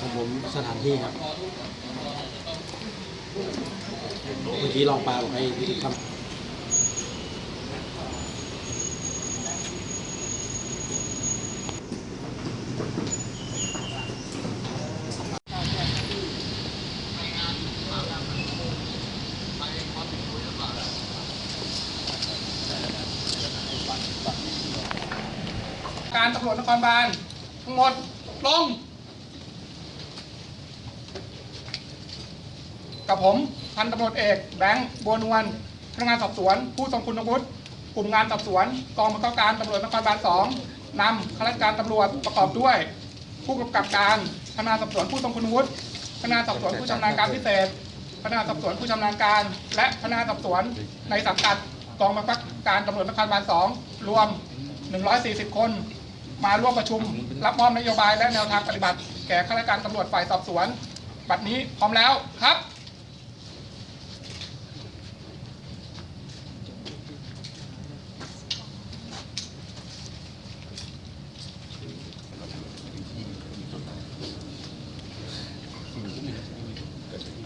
ของผมสถานที่ครับ เมื่อกี้ลองปลาบอกให้วิธีทำการตำรวจนครบาลทั้งหมดลง กับผมพันตำรวจเอกแบงค์บัวนวลพนักงานสอบสวน ผู้ทรงคุณวุฒิกลุ่มงานสอบสวน กองบังคับการตำรวจนครบาลสองนำข้าราชการตำรวจประกอบด้วย ผู้กำกับการพนักงานสอบสวนผู้ทรงคุณวุฒิพนักงานสอบสวนผู้ชำนาญการพิเศษพนักงานสอบสวนผู้ชำนาญการ และพนักงานสอบสวนในสังกัดกองบังคับการตำรวจนครบาลสองรวม 140 คน มาร่วมประชุม รับมอบนโยบายและแนวทางปฏิบัติ แก่ข้าราชการตำรวจฝ่ายสอบสวน บัดนี้พร้อมแล้วครับ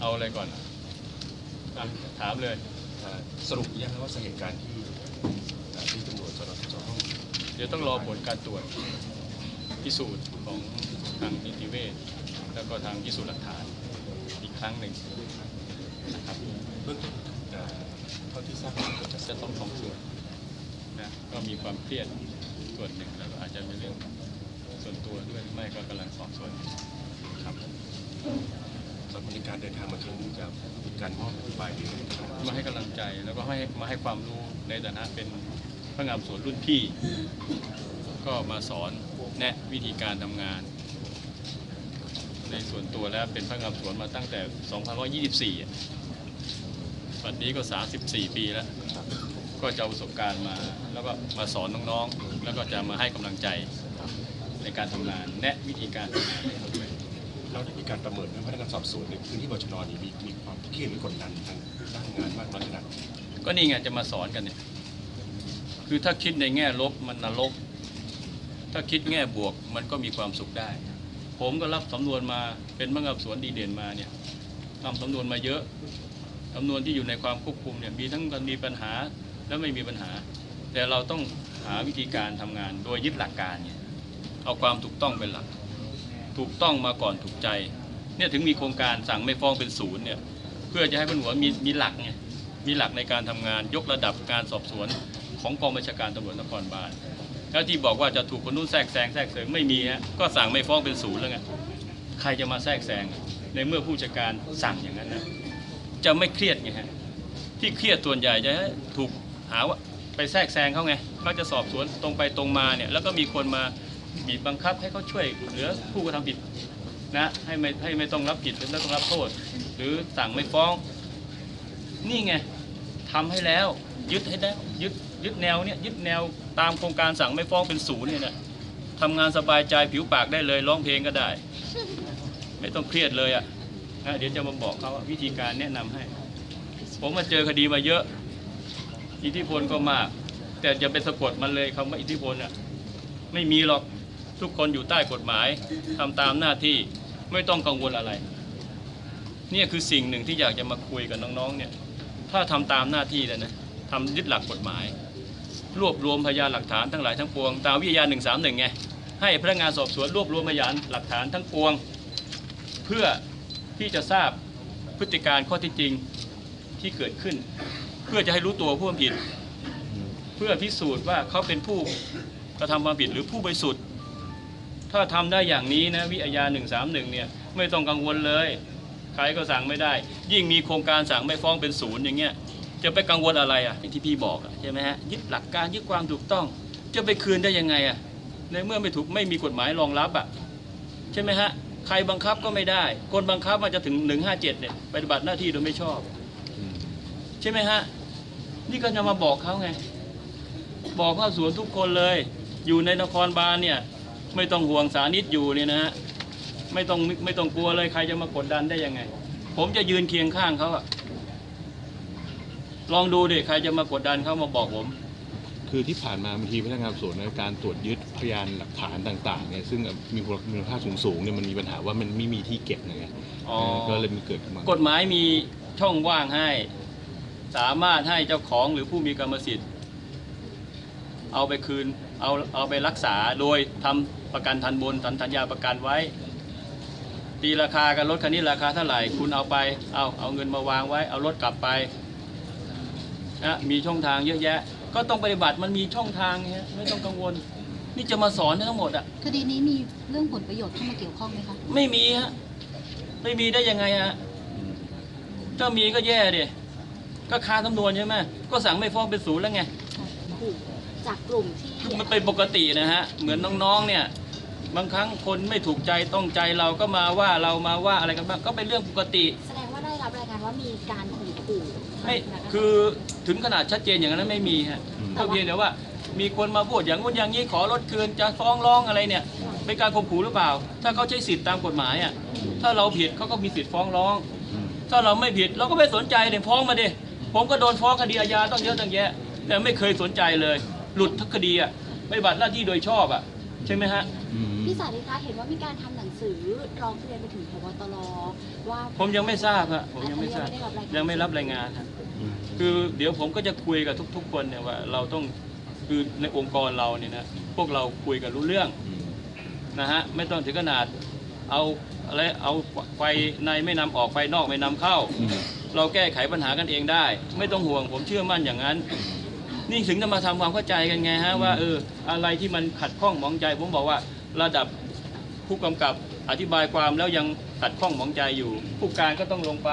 เอาอะไรก่อนอะถามเลยอ่าสรุปยังครับว่าสาเหตุการณ์ที่อ่าที่ตำรวจสนจะต้องเดี๋ยวต้องรอผลการตรวจพิสูจน์ของทางนิติเวชแล้วก็ทางพิสูจน์หลักฐานอีกครั้งหนึ่งนะครับเบื้องต้นอ่าเท่าที่ทราบก็เกิดจากจะต้องสองส่วนนะก็มีความเครียดส่วนหนึ่งแล้วก็อาจจะเป็นเรื่องส่วนตัวด้วยหรือไม่ก็กำลังสอบสวนอยู่ครับ สำหรับในการเดินทางมาครั้งนี้จะมีการมอบนโยบายหรือมาให้กำลังใจแล้วก็ให้มาให้ความรู้ในฐานะเป็นพนักงานสวนรุ่นพี่ ก็มาสอนแนะวิธีการทำงาน ในส่วนตัวแล้วเป็นพนักงานสวนมาตั้งแต่ 2524อะปัจจุบันนี้ก็ 34 ปีแล้ว ก็จะประสบการณ์มาแล้วก็มาสอนน้องๆ แล้วก็จะมาให้กำลังใจในการทำงานแนะวิธีการทำงานให้ เราได้มีการประเมินว่าพนักงานสอบสวนในพื้นที่บชนนี่มีมีความเครียดหรือกดดันทางด้านงานมากน้อยขนาดไหนก็นี่ไงจะมาสอนกันเนี่ยคือถ้าคิดในแง่ลบมันนรก ถ้าคิดแง่บวกมันก็มีความสุขได้ ผมก็รับสำนวนมาเป็นพนักงานสวนดีเด่นมาเนี่ยทำสำนวนมาเยอะสำนวนที่อยู่ในความควบคุมเนี่ยมีทั้งมีปัญหาและไม่มีปัญหา แต่เราต้องหาวิธีการทำงานโดยยึดหลักการเนี่ยเอาความถูกต้องเป็นหลัก ถูกต้องมาก่อนถูกใจเนี่ยถึงมีโครงการสั่งไม่ฟ้องเป็นศูนย์เนี่ยเพื่อจะให้บนหัวมีมีหลักไงมีหลักในการทำงานยกระดับการสอบสวนของกองบัญชาการตำรวจนครบาลแล้วที่บอกว่าจะถูกคนนู้นแทรกแซงแทรกเสริมไม่มีฮะก็สั่งไม่ฟ้องเป็นศูนย์แล้วไงใครจะมาแทรกแซงในเมื่อผู้จัดการสั่งอย่างนั้นนะจะไม่เครียดไงฮะที่เครียดส่วนใหญ่จะถูกหาว่าไปแทรกแซงเขาไงเขาจะสอบสวนตรงไปตรงมาเนี่ยแล้วก็มีคนมา บีบบังคับให้เขาช่วยเหลือผู้กระทำผิดนะให้ไม่ให้ไม่ต้องรับผิดและต้องรับโทษ หรือสั่งไม่ฟ้อง นี่ไงทำให้แล้วยึดให้ได้ยึดยึดแนวเนี่ยยึดแนวตามโครงการสั่งไม่ฟ้องเป็นศูนย์เนี่ยนะทำงานสบายใจผิวปากได้เลยร้องเพลงก็ได้ ไม่ต้องเครียดเลยอะ่ะนะเดี๋ยวจะมาบอกเขาวิธีการแนะนำให้ ผมมาเจอคดีมาเยอะ อิทธิพลก็มาก แต่จะไปสะกดมันเลยคำว่าอิทธิพลอะไม่มีหรอก ทุกคนอยู่ใต้กฎหมายทำตามหน้าที่ไม่ต้องกังวลอะไร เนี่ยคือสิ่งหนึ่งที่อยากจะมาคุยกับน้องๆเนี่ยถ้าทำตามหน้าที่เลยนะทำยึดหลักกฎหมาย รวบรวมพยานหลักฐานทั้งหลายทั้งปวงตามวิทยาหนึ่งสามหนึ่งไงให้พนักงานสอบสวนรวบรวมพยานหลักฐานทั้งปวง เพื่อที่จะทราบพฤติการข้อที่จริงที่เกิดขึ้น เพื่อจะให้รู้ตัวผู้ผิด เพื่อพิสูจน์ว่าเขาเป็นผู้กระทำความผิดหรือผู้บริสุทธิ์ ถ้าทำได้อย่างนี้นะวิทยาหนึ่งสามหนึ่งเนี่ยไม่ต้องกังวลเลย ใครก็สั่งไม่ได้ ยิ่งมีโครงการสั่งไม่ฟ้องเป็นศูนย์อย่างเงี้ยจะไปกังวลอะไรอะอย่างที่พี่บอกอใช่ไหมฮะยึดหลักการยึดความถูกต้อง จะไปคืนได้ยังไงอะในเมื่อไม่ถูกไม่มีกฎหมายรองรับอะใช่ไหมฮะใครบังคับก็ไม่ได้ คนบังคับมาจะถึง 157เนี่ยปฏิบัติหน้าที่โดยไม่ชอบ ใช่ไหมฮะนี่ก็จะมาบอกเขาไง บอกข้าสวนทุกคนเลย อยู่ในนครบาลเนี่ย ไม่ต้องห่วงสานิตอยู่เนี่ยนะฮะไม่ต้องไม่ต้องกลัวเลยใครจะมากดดันได้ยังไง ผมจะยืนเคียงข้างเขาอะลองดูดิใครจะมากดดันเขามาบอกผม คือที่ผ่านมาบางทีพนักงานสอบสวนในการตรวจยึดพยานหลักฐานต่างๆเนี่ยซึ่งมีมูลค่าสูงๆเนี่ยมันมีปัญหาว่ามันไม่มีที่เก็บไงอ๋อเออก็เลยมีเกิดขึ้นมากฎหมายมีช่องว่างให้ สามารถให้เจ้าของหรือผู้มีกรรมสิทธิ์ เอาไปคืน เอาเอาไปรักษาโดยทำประกันทันบนทันสัญญาประกันไว้ตีราคากันรถคันนี้ราคาเท่าไหร่คุณเอาไปเอาเอาเงินมาวางไว้ เอารถกลับไปนะมีช่องทางเยอะแยะ ก็ต้องปฏิบัติมันมีช่องทางเงี้ยไม่ต้องกังวล นี่จะมาสอนทั้งหมดอะคดีนี้มีเรื่องผลประโยชน์เข้ามาเกี่ยวข้องไหมคะไม่มีฮะไม่มีได้ยังไงฮะถ้ามีก็แย่ดิก็คาสำนวนใช่ไหมก็สั่งไม่ฟ้องเป็นศูนย์แล้วไงจากกลุ่มที่ มันเป็นปกตินะฮะเหมือนน้องๆเนี่ยบางครั้งคนไม่ถูกใจต้องใจเราก็มาว่าเรามาว่าอะไรกันบ้างก็เป็นเรื่องปกติ แสดงว่าได้รับรายงานว่ามีการข่มขู่ไม่คือถึงขนาดชัดเจนอย่างนั้นไม่มีฮะก็เพียงแต่ว่ามีคนมาพูดอย่างงู้นอย่างนี้ขอลดคืนจะฟ้องร้องอะไรเนี่ยเป็นการข่มขู่หรือเปล่า ถ้าเขาใช้สิทธิตามกฎหมายอะถ้าเราผิดเขาก็มีสิทธิ์ฟ้องร้อง ถ้าเราไม่ผิดเราก็ไม่สนใจเนี่ยฟ้องมาดิผมก็โดนฟ้องคดีอาญาต้องเยอะตั้งแยะ แต่ไม่เคยสนใจเลย หลุดทุกคดีอะไม่บัตรหน้าที่โดยชอบอะใช่ไหมฮะอืมพี่สาธิคะเห็นว่ามีการทำหนังสือร้องเรียนไปถึงพบตรว่าผมยังไม่ทราบฮะผมยังไม่ทราบยังไม่รับรายงานฮะคือเดี๋ยวผมก็จะคุยกับทุก ๆ คนเนี่ยว่าเราต้องคือในองค์กรเราเนี่ยนะพวกเราคุยกันรู้เรื่องนะฮะไม่ต้องถึงขนาดเอาอะไรเอาไฟในไม่นำออกไฟนอกไม่นำเข้าอืมเราแก้ไขปัญหากันเองได้ ไม่ต้องห่วงผมเชื่อมั่นอย่างนั้น นี่ถึงจะมาทำความเข้าใจกันไงฮะว่าเอออะไรที่มันขัดข้องหมองใจ ผมบอกว่าระดับผู้กำกับอธิบายความแล้วยังขัดข้องหมองใจอยู่ ผู้การก็ต้องลงไป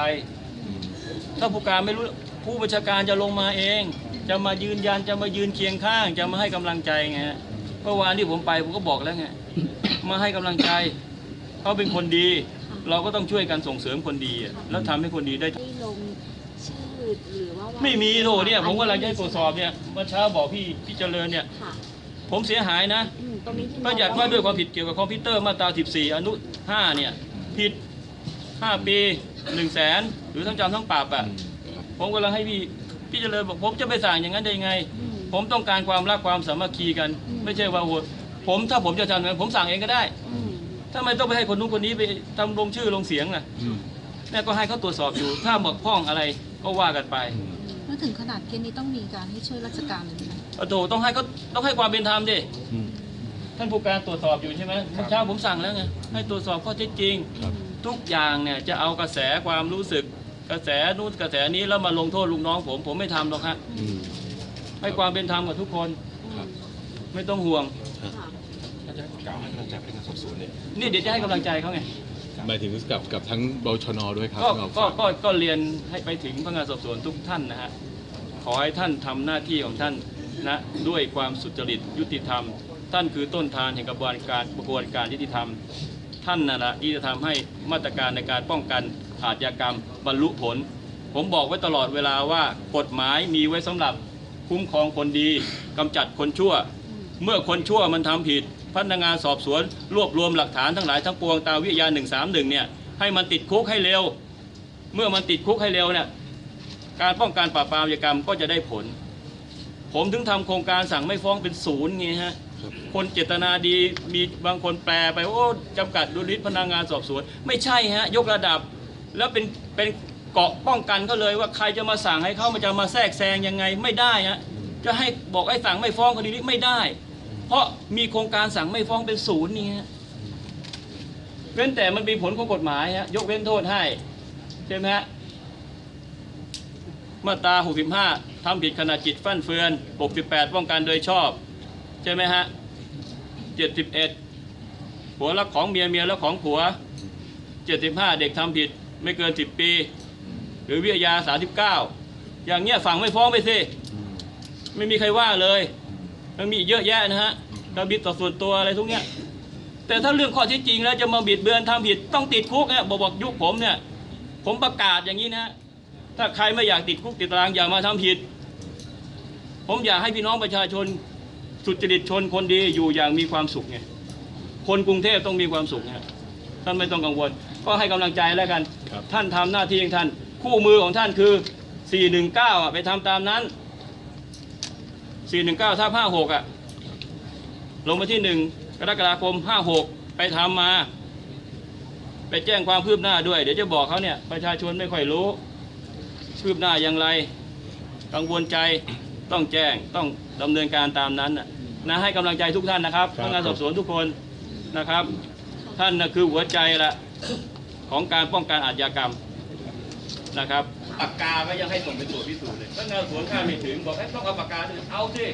ถ้าผู้การไม่รู้ผู้บัญชาการจะลงมาเอง จะมายืนยันจะมายืนเคียงข้าง จะมาให้กำลังใจไงฮะเมื่อวานที่ผมไปผมก็บอกแล้วไงมาให้กำลังใจเขาเป็นคนดี เราก็ต้องช่วยกันส่งเสริมคนดีอะแล้วทำให้คนดีได้ ที่ลงชื่อหรือว่า ไม่มีโถเนี่ยผมกำลังจะให้ตรวจสอบเนี่ยเมื่อเช้าบอกพี่พี่เจริญเนี่ย ค่ะผมเสียหายนะอืมตรงนี้ที่ก็อยากว่าด้วยความผิดเกี่ยวกับคอมพิวเตอร์มาตรา 14 อนุ 5 เนี่ย ผิด 5 ปี 1 0 0 0 0แสนหรือทั้งจำทั้งปรับอะ ผมกำลังให้พี่พี่เจริญบอกผมจะไปสั่งอย่างนั้นได้ยังไง อืม ผมต้องการความรักความสามัคคีกัน อืม ไม่ใช่ว่าโหผมถ้าผมจะทำงานผมสั่งเองก็ได้อืมถ้าไม่ต้องไปให้คนนู้นคนนี้ไปทำลงชื่อลงเสียงล่ะอืมแม่ก็ให้เขาตรวจสอบอยู่ ถ้าบกพร่องอะไรก็ว่ากันไปเมื่อ ถึงขนาดเคสนี้ต้องมีการให้ช่วยราชการเลยไหมโอ้โหต้องให้เขาต้องให้ความเป็นธรรมดิอืม ท่านผู้การตรวจสอบอยู่ใช่ไหมเมื่อเช้าผมสั่งแล้วไงให้ตรวจสอบข้อเท็จจริง ครับ ทุกอย่างเนี่ยจะเอากระแสความรู้สึก กระแสนู้นกระแสนี้แล้วมาลงโทษลูกน้องผมผมไม่ทำหรอกฮะอืม ให้ความเป็นธรรมกับทุกคนครับ ไม่ต้องห่วง ค่ะถ้าจะกล่าวให้กำลังใจพนักงานสอบสวนเนี่ยนี่เดี๋ยวจะให้กำลังใจเขาไง หมายถึงกับกับทั้งบชนด้วยครับก็ที่เราก็ฝากก็ก็เรียนให้ไปถึงพนักงานสอบสวนทุกท่านนะฮะข อให้ท่านทำหน้าที่ของท่านนะด้วยความสุจริตยุติธรรม ท่านคือต้นทานแห่งกระบวนการกระบวนการยุติธรรม ท่านน่ะนะที่จะทำให้มาตรการในการป้องกันอาชญากรรมบรรลุผล ผมบอกไว้ตลอดเวลาว่ากฎหมายมีไว้สำหรับคุ้มครองคนดีกำจัดคนชั่ว เมื่อคนชั่วมันทำผิดพนักงานสอบสวนรวบรวมหลักฐานทั้งหลายทั้งปวงตามวิทยา 131 เนี่ยให้มันติดคุกให้เร็ว เมื่อมันติดคุกให้เร็วเนี่ย การป้องกันปราบปรามอาชญากรรมก็จะได้ผล ผมถึงทำโครงการสั่งไม่ฟ้องเป็นศูนย์ไงฮะคนเจตนาดีมีบางคนแปลไปโอ้จำกัดดุลพินิจพนักงานสอบสวน ไม่ใช่ฮะยกระดับ แล้วเป็นเป็นเกราะป้องกันเขาเลยว่าใครจะมาสั่งให้เขามันจะมาแทรกแซงยังไงไม่ได้ฮะจะให้บอกไอ้สั่งไม่ฟ้องคดีนี้ไม่ได้ เพราะมีโครงการสั่งไม่ฟ้องเป็นศูนย์นี่ฮะเว้นแต่มันมีผลของกฎหมายฮะยกเว้นโทษให้ใช่ไหมฮะ มาตรา 65ทำผิดขณะจิตฟั่นเฟือน 68 ป้องกันโดยชอบ ใช่ไหมฮะ 71 ผัวรักของเมียเมียรักของผัว 75 เด็กทำผิดไม่เกิน 10 ปี หรือวิทยา 39 อย่างเงี้ยฝั่งไม่ฟ้องไปสิ ไม่มีใครว่าเลย มันมีเยอะแยะนะฮะกระบิดต่อส่วนตัวอะไรทุกเนี้ย แต่ถ้าเรื่องข้อเที่จริงแล้วจะมาบิดเบือนทำผิดต้องติดคุกเนี่ยบอกบอกยุคผมเนี่ย ผมประกาศอย่างนี้นะ ถ้าใครไม่อยากติดคุกติดตารางอย่ามาทำผิด ผมอยากให้พี่น้องประชาชนสุจริตชนคนดีอยู่อย่างมีความสุขไงคนกรุงเทพต้องมีความสุขนะท่านไม่ต้องกังวล ก็ให้กำลังใจแล้วกันครับท่านทำหน้าที่ของท่าน คู่มือของท่านคือ 419 อะ ไปทำตามนั้น 419ทับ56 อะ ลงมาที่ 1 กรกฎาคม 56 ไปทำมา ไปแจ้งความคืบหน้าด้วย เดี๋ยวจะบอกเขาเนี่ย ประชาชนไม่ค่อยรู้ คืบหน้าอย่างไร กังวลใจต้องแจ้งต้องดำเนินการตามนั้นน่ะนะให้กำลังใจทุกท่านนะครับพนักงานสอบสวนทุกคนนะครับ ท่านนะคือหัวใจละของการป้องกันอาชญากรรมนะครับปากกาก็ยังให้ส่งไปตรวจพิสูจน์เลยพนักงานสอบสวนข้าไม่ถึงบอกให้ต้องเอาปากกาด้วยเอาสิ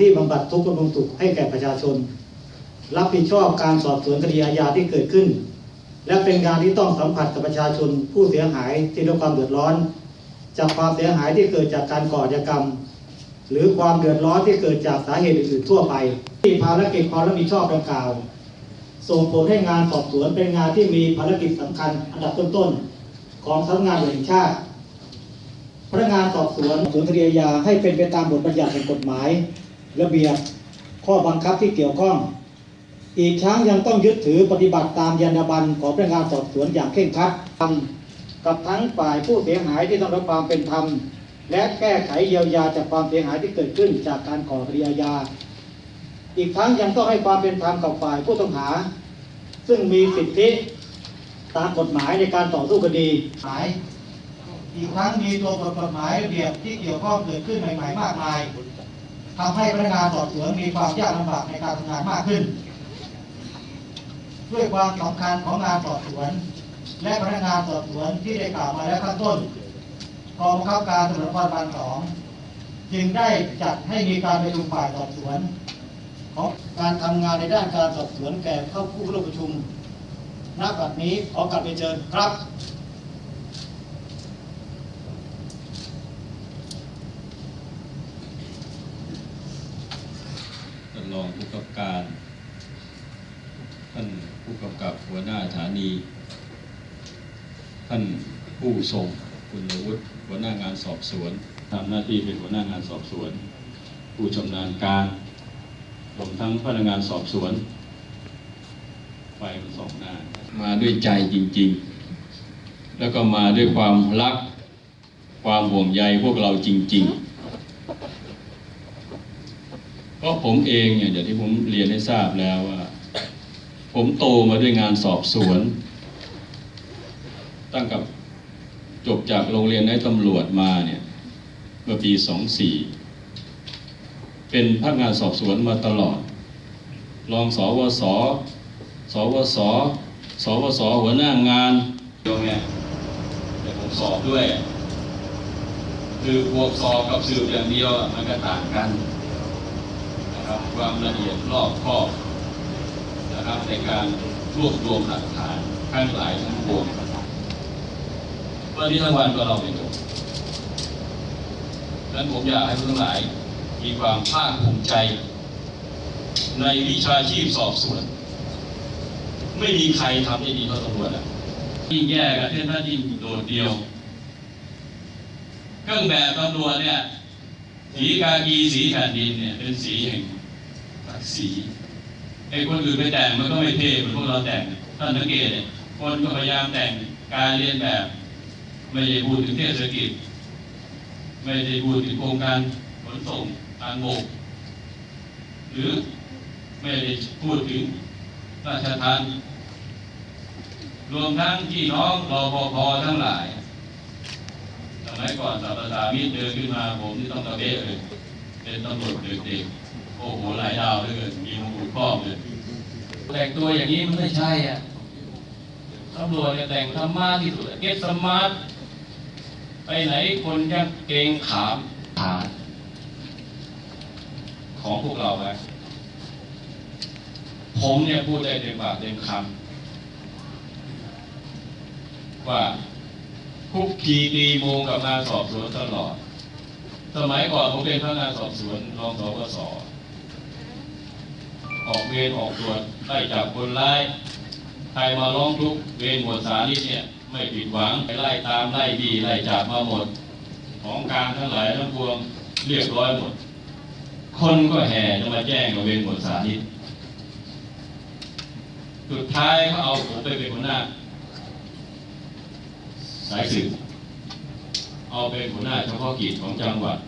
ที่บำบัดทุกข์บำรุงสุขให้แก่ประชาชน รับผิดชอบการสอบสวนคดีอาญาที่เกิดขึ้น และเป็นงานที่ต้องสัมผัสกับประชาชนผู้เสียหายที่รับความเดือดร้อน จากความเสียหายที่เกิดจากการก่ออาชญากรรม หรือความเดือดร้อนที่เกิดจากสาเหตุอื่นๆทั่วไป ที่ภารกิจความรับผิดชอบดังกล่าว ส่งผลให้งานสอบสวนเป็นงานที่มีภารกิจสำคัญอันดับต้นๆของสำนักงานแห่งชาติพนักงานสอบสวนสวนคดีอาญาให้เป็นไปตามบทบัญญัติแห่งกฎหมาย ระเบียบข้อบังคับที่เกี่ยวข้อง อีกทั้งยังต้องยึดถือปฏิบัติตามยรรณบัรของพนักงานสอบสวนอย่างเคร่งครัดทำกับทั้งฝ่ายผู้เสียหายที่ต้องรับความเป็นธรรม และแก้ไขเยียวยาจากความเสียหายที่เกิดขึ้นจากการก่อคดีอาญาอีกทั้งยังต้องให้ความเป็นธรรมกับฝ่ายผู้ต้องหา ซึ่งมีสิทธิตามกฎหมายในการต่อสู้คดีหายอีกทั้งมีตัวบทกฎหมายเบียบที่เกี่ยวข้องเกิดขึ้นใหม่ๆมากมายทำให้พนักงานสอบสวนมีความยากลำบากในการทำงานมากขึ้น ด้วยความสำคัญของงานสอบสวน และพนักงานสอบสวนที่ได้กล่าวมาแล้วข้างต้นกองบังคับการตำรวจนครบาลสองจึงได้จัดให้มีการประชุมฝ่ายสอบสวน ของการทำงานในด้านการสอบสวนแก่เข้าผู้ร่วมประชุมณบัดนี้ขอกลับไปเชิญครับท่านรองผู้กำกับการ กำกับหัวหน้าสถานี ท่านผู้ทรงคุณวุฒิหัวหน้างานสอบสวนทำหน้าที่เป็นหัวหน้างานสอบสวน ผู้ชำนาญการรวมทั้งพนักงานสอบสวนไฟมันสองหน้ามาด้วยใจจริง ๆ แล้วก็มาด้วยความรักความห่วงใยพวกเราจริง ๆ เพราะผมเองเนี่ยอย่างที่ผมเรียนให้ทราบแล้วว่า ผมโตมาด้วยงานสอบสวน ตั้งกับจบจากโรงเรียนในตำรวจมาเนี่ยเมื่อปี24เป็นพนักงานสอบสวนมาตลอด รองสวส สวส สวส หัวหน้างานโยงเนี่ยแต่ผมสอบด้วย คือบวกสอบกับสืบอย่างเดียวมันก็ต่างกันนะครับความละเอียดรอบคอบ นะครับในการรวบรวมหลักฐานทั้งหลายทั้งปวงวันนี้ทั้งวันก็เราไม่จบดังนั้นผมอยากให้ทุกทั้งหลายมีความภาคภูมิใจ ในวิชาชีพสอบสวน ไม่มีใครทำได้ดีเท่าตำรวจอะยิ่งแย่กันเช่นถ้ายิ่งโดดเดียว เครื่องแบบตำรวจเนี่ยสีกากีสีแผ่นดินเนี่ยเป็นสีแห่งศักดิ์ศรี ไอ้คนอื่นไปแต่งมันก็ไม่เท่เหมือนพวกเราแต่งท่านสังเกตเนี่ยคนก็พยายามแต่งการเรียนแบบ ไม่ได้พูดถึงเทศกิจ ไม่ได้พูดถึงโครงการขนส่งทางบก หรือไม่ได้พูดถึงราชทานรวมทั้งพี่น้องรอพอพอทั้งหลายสมัยก่อนสัปดาห์มิตรเดินขึ้นมาผมที่ต้องตะเบะเลย เป็นตำรวจเด็กๆ โอ้โหหลายดาวเหลยมีมงกุฎครอบเลยแต่งตัวอย่างนี้มันไม่ใช่อะตำรวจเนี่ยแต่งธรรมะที่สุดเก็ตสมาร์ทไปไหนคนยังเกงขามฐานของพวกเราไหมผมเนี่ยพูดได้เต็มปากเต็มคำว่าคุกคีตีโมงกับงานสอบสวนตลอด สมัยก่อนผมเป็นพนักงานสอบสวนรองสวส ออกเวรออกตรวจไล่จับคนร้าย ใครมาร้องทุกข์เวรหมวดสานิตเนี่ยไม่ผิดหวังไปไล่ตามไล่ดีไล่จับมาหมด ของกลารทั้งหลายทั้งปวงเรียบร้อยหมด คนก็แห่จะมาแจ้งกับเวรหมวดสานิตสุดท้ายเขาเอาผมไปเป็นหัวหน้า สายสืบเอาเป็นหัวหน้าเฉพาะกิจของจังหวัด